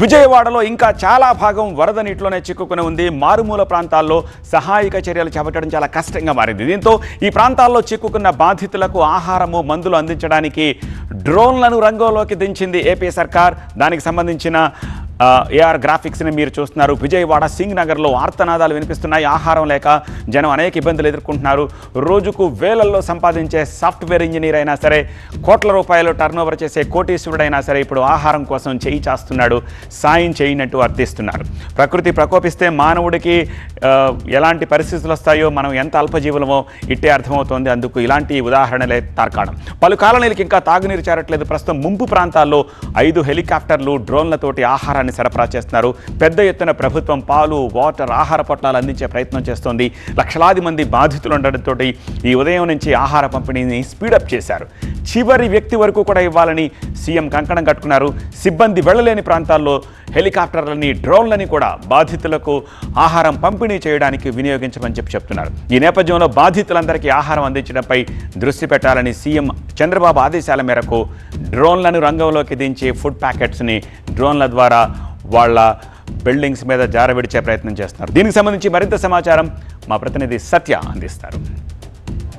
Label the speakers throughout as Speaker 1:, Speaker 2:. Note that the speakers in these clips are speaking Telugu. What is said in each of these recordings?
Speaker 1: విజయవాడలో ఇంకా చాలా భాగం వరద నీటిలోనే చిక్కుకుని ఉంది. మారుమూల ప్రాంతాల్లో సహాయక చర్యలు చేపట్టడం చాలా కష్టంగా మారింది. దీంతో ఈ ప్రాంతాల్లో చిక్కుకున్న బాధితులకు ఆహారము మందులు అందించడానికి డ్రోన్లను రంగంలోకి దించింది ఏపీ సర్కార్. దానికి సంబంధించిన ఏఆర్ గ్రాఫిక్స్ని మీరు చూస్తున్నారు. విజయవాడ సింగ్ నగర్లో ఆర్తనాదాలు వినిపిస్తున్నాయి. ఆహారం లేక జనం అనేక ఇబ్బందులు ఎదుర్కొంటున్నారు. రోజుకు వేలల్లో సంపాదించే సాఫ్ట్వేర్ ఇంజనీర్ అయినా సరే కోట్ల రూపాయలు టర్నోవర్ చేసే కోటీశ్వరుడైనా సరే ఇప్పుడు ఆహారం కోసం చేయి చేస్తున్నాడు సాయం చేయనట్టు అర్థిస్తున్నారు. ప్రకృతి ప్రకోపిస్తే మానవుడికి ఎలాంటి పరిస్థితులు వస్తాయో మనం ఎంత అల్పజీవులమో ఇట్టే అర్థమవుతోంది. అందుకు ఇలాంటి ఉదాహరణలే తార్కాణం. పలు కాలనీలకు ఇంకా తాగునీరు చేరట్లేదు. ప్రస్తుతం ముంపు ప్రాంతాల్లో ఐదు హెలికాప్టర్లు డ్రోన్లతోటి ఆహారాన్ని సరఫరా చేస్తున్నారు. పెద్ద ఎత్తున ప్రభుత్వం పాలు వాటర్ ఆహార పొట్లాలు అందించే ప్రయత్నం చేస్తోంది. లక్షలాది మంది బాధితులు ఉండడంతో ఈ ఉదయం నుంచి ఆహార పంపిణీని స్పీడప్ చేశారు. చివరి వ్యక్తి వరకు కూడా ఇవ్వాలని సీఎం కంకణం కట్టుకున్నారు. సిబ్బంది వెళ్ళలేని ప్రాంతాల్లో హెలికాప్టర్లని డ్రోన్లని కూడా బాధితులకు ఆహారం పంపిణీ చేయడానికి వినియోగించమని చెప్పి చెప్తున్నారు. ఈ నేపథ్యంలో బాధితులందరికీ ఆహారం అందించడంపై దృష్టి పెట్టాలని సీఎం చంద్రబాబు ఆదేశాల మేరకు డ్రోన్లను రంగంలోకి దించి ఫుడ్ ప్యాకెట్స్ని డ్రోన్ల ద్వారా వాళ్ళ బిల్డింగ్స్ మీద జారవిడిచే ప్రయత్నం చేస్తున్నారు. దీనికి సంబంధించి మరింత సమాచారం మా ప్రతినిధి సత్య అందిస్తారు.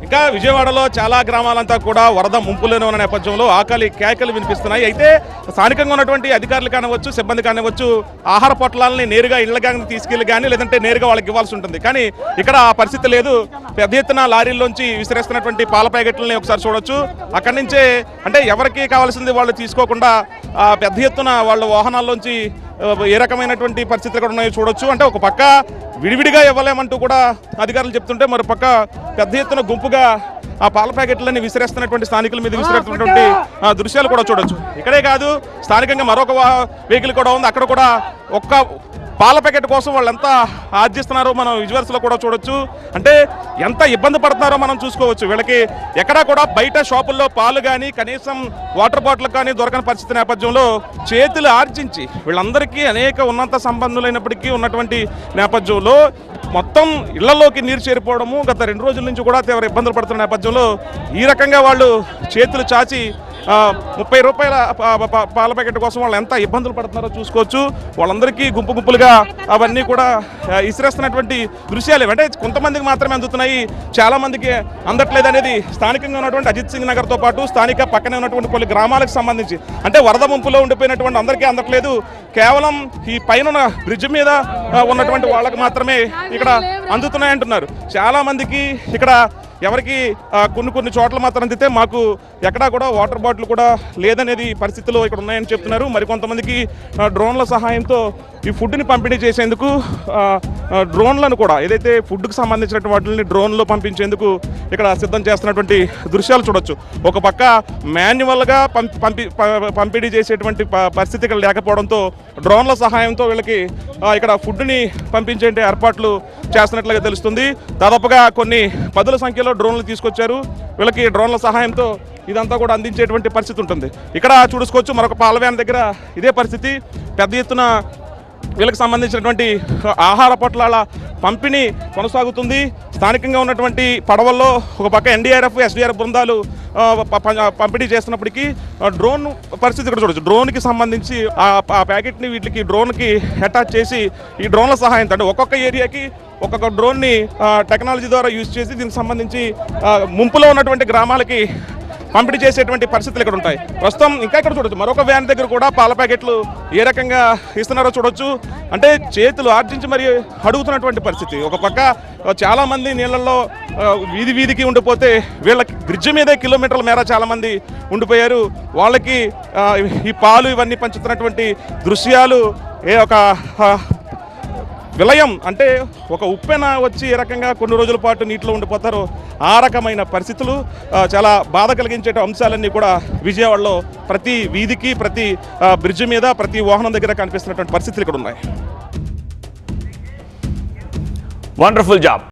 Speaker 2: ఇంకా విజయవాడలో చాలా గ్రామాలంతా కూడా వరద ముంపులోనే ఉన్న నేపథ్యంలో ఆకలి కేకలు వినిపిస్తున్నాయి. అయితే స్థానికంగా ఉన్నటువంటి అధికారులు కానివచ్చు సిబ్బంది కానివచ్చు ఆహార పొట్లాలని నేరుగా ఇళ్ళ కానీ తీసుకెళ్ళి కానీ లేదంటే నేరుగా వాళ్ళకి ఇవ్వాల్సి ఉంటుంది. కానీ ఇక్కడ ఆ పరిస్థితి లేదు. పెద్ద ఎత్తున లారీల్లోంచి విసిరేస్తున్నటువంటి పాల ప్యాకెట్లని ఒకసారి చూడొచ్చు. అక్కడి నుంచే అంటే ఎవరికి కావాల్సింది వాళ్ళు తీసుకోకుండా పెద్ద ఎత్తున వాళ్ళ వాహనాల్లోంచి ఏ రకమైనటువంటి పరిస్థితులు కూడా ఉన్నాయో చూడొచ్చు. అంటే ఒక పక్క విడివిడిగా ఇవ్వలేమంటూ కూడా అధికారులు చెప్తుంటే మరి పక్క పెద్ద ఎత్తున గుంపుగా ఆ పాల ప్యాకెట్లని విసిరేస్తున్నటువంటి స్థానికుల మీద విసిరేస్తున్నటువంటి ఆ, దృశ్యాలు కూడా చూడొచ్చు. ఇక్కడే కాదు స్థానికంగా మరొక వెహికల్ కూడా ఉంది. అక్కడ కూడా ఒక్క పాల ప్యాకెట్ కోసం వాళ్ళు ఎంత ఆర్జిస్తున్నారో మనం విజువల్స్లో కూడా చూడొచ్చు. అంటే ఎంత ఇబ్బంది పడుతున్నారో మనం చూసుకోవచ్చు. వీళ్ళకి ఎక్కడా కూడా బయట షాపుల్లో పాలు కానీ కనీసం వాటర్ బాటిల్ కానీ దొరకని పరిస్థితి నేపథ్యంలో చేతులు ఆర్జించి వీళ్ళందరికీ అనేక ఉన్నత సంబంధులైనప్పటికీ ఉన్నటువంటి నేపథ్యంలో మొత్తం ఇళ్ళలోకి నీరు చేరిపోవడము గత రెండు రోజుల నుంచి కూడా తీవ్ర ఇబ్బందులు పడుతున్న నేపథ్యంలో ఈ రకంగా వాళ్ళు చేతులు చాచి ముప్పై రూపాయల పాల ప్యాకెట్ కోసం వాళ్ళు ఎంత ఇబ్బందులు పడుతున్నారో చూసుకోవచ్చు. వాళ్ళందరికీ గుంపు గుంపులుగా అవన్నీ కూడా ఇసిరేస్తున్నటువంటి దృశ్యాలు అంటే కొంతమందికి మాత్రమే అందుతున్నాయి చాలామందికి అందట్లేదు అనేది స్థానికంగా ఉన్నటువంటి అజిత్ సింగ్ నగర్తో పాటు స్థానిక పక్కనే ఉన్నటువంటి కొన్ని గ్రామాలకు సంబంధించి. అంటే వరద ముంపులో ఉండిపోయినటువంటి అందరికీ అందట్లేదు. కేవలం ఈ పైన బ్రిడ్జ్ మీద ఉన్నటువంటి వాళ్ళకి మాత్రమే ఇక్కడ అందుతున్నాయంటున్నారు. చాలామందికి ఇక్కడ ఎవరికి కొన్ని కొన్ని చోట్ల మాత్రం అందితే మాకు ఎక్కడా కూడా వాటర్ బాటిల్ కూడా లేదనేది పరిస్థితులు ఇక్కడ ఉన్నాయని చెప్తున్నారు. మరికొంతమందికి ఆ, డ్రోన్ల సహాయంతో ఈ ఫుడ్ని పంపిణీ చేసేందుకు డ్రోన్లను కూడా ఏదైతే ఫుడ్కి సంబంధించినటువంటి వాటిని డ్రోన్లో పంపించేందుకు ఇక్కడ సిద్ధం చేస్తున్నటువంటి దృశ్యాలు చూడొచ్చు. ఒక పక్క మాన్యువల్గా పంపి పంపి ప- పంపిణీ చేసేటువంటి ప- పరిస్థితి ఇక్కడ లేకపోవడంతో డ్రోన్ల సహాయంతో వీళ్ళకి ఇక్కడ ఫుడ్ని పంపించే ఏర్పాట్లు చేస్తున్నట్లుగా తెలుస్తుంది. దాదాపుగా కొన్ని పదుల సంఖ్యలో డ్రోన్లు తీసుకొచ్చారు. వీళ్ళకి డ్రోన్ల సహాయంతో ఇదంతా కూడా అందించేటువంటి పరిస్థితి ఉంటుంది. ఇక్కడ చూసుకోవచ్చు మరొక పాలవ్యాన్ దగ్గర ఇదే పరిస్థితి. పెద్ద ఎత్తున వీళ్ళకి సంబంధించినటువంటి ఆహార పొట్లాల పంపిణీ కొనసాగుతుంది. స్థానికంగా ఉన్నటువంటి పడవల్లో ఒక పక్క ఎన్డీఆర్ఎఫ్ ఎస్డీఆర్ఎఫ్ బృందాలు పంపిణీ చేస్తున్నప్పటికీ డ్రోన్ పరిస్థితి ఇక్కడ చూడొచ్చు. డ్రోన్కి సంబంధించి ఆ ప్యాకెట్ని వీటికి డ్రోన్కి అటాచ్ చేసి ఈ డ్రోన్ల సహాయంతో అంటే ఒక్కొక్క ఏరియాకి ఒక్కొక్క డ్రోన్ని టెక్నాలజీ ద్వారా యూజ్ చేసి దీనికి సంబంధించి ముంపులో ఉన్నటువంటి గ్రామాలకి పంపిణీ చేసేటువంటి పరిస్థితులు ఇక్కడ ఉంటాయి. ప్రస్తుతం ఇంకా ఇక్కడ చూడొచ్చు. మరొక వ్యాన్ దగ్గర కూడా పాల ప్యాకెట్లు ఏ రకంగా ఇస్తున్నారో చూడొచ్చు. అంటే చేతులు ఆర్జించి మరి అడుగుతున్నటువంటి పరిస్థితి. ఒక పక్క చాలామంది నీళ్ళల్లో వీధి వీధికి ఉండిపోతే వీళ్ళకి బ్రిడ్జ్ మీదే కిలోమీటర్ల మేర చాలామంది ఉండిపోయారు. వాళ్ళకి ఈ పాలు ఇవన్నీ పంచుతున్నటువంటి దృశ్యాలు ఏ ఒక విలయం అంటే ఒక ఉప్పెన వచ్చి ఏ రకంగా కొన్ని రోజుల పాటు నీటిలో ఉండిపోతారో ఆ రకమైన పరిస్థితులు చాలా బాధ కలిగించే అంశాలన్నీ కూడా విజయవాడలో ప్రతి వీధికి ప్రతి బ్రిడ్జ్ మీద ప్రతి వాహనం దగ్గర కనిపిస్తున్నటువంటి పరిస్థితులు ఇక్కడ ఉన్నాయి.
Speaker 1: Wonderful job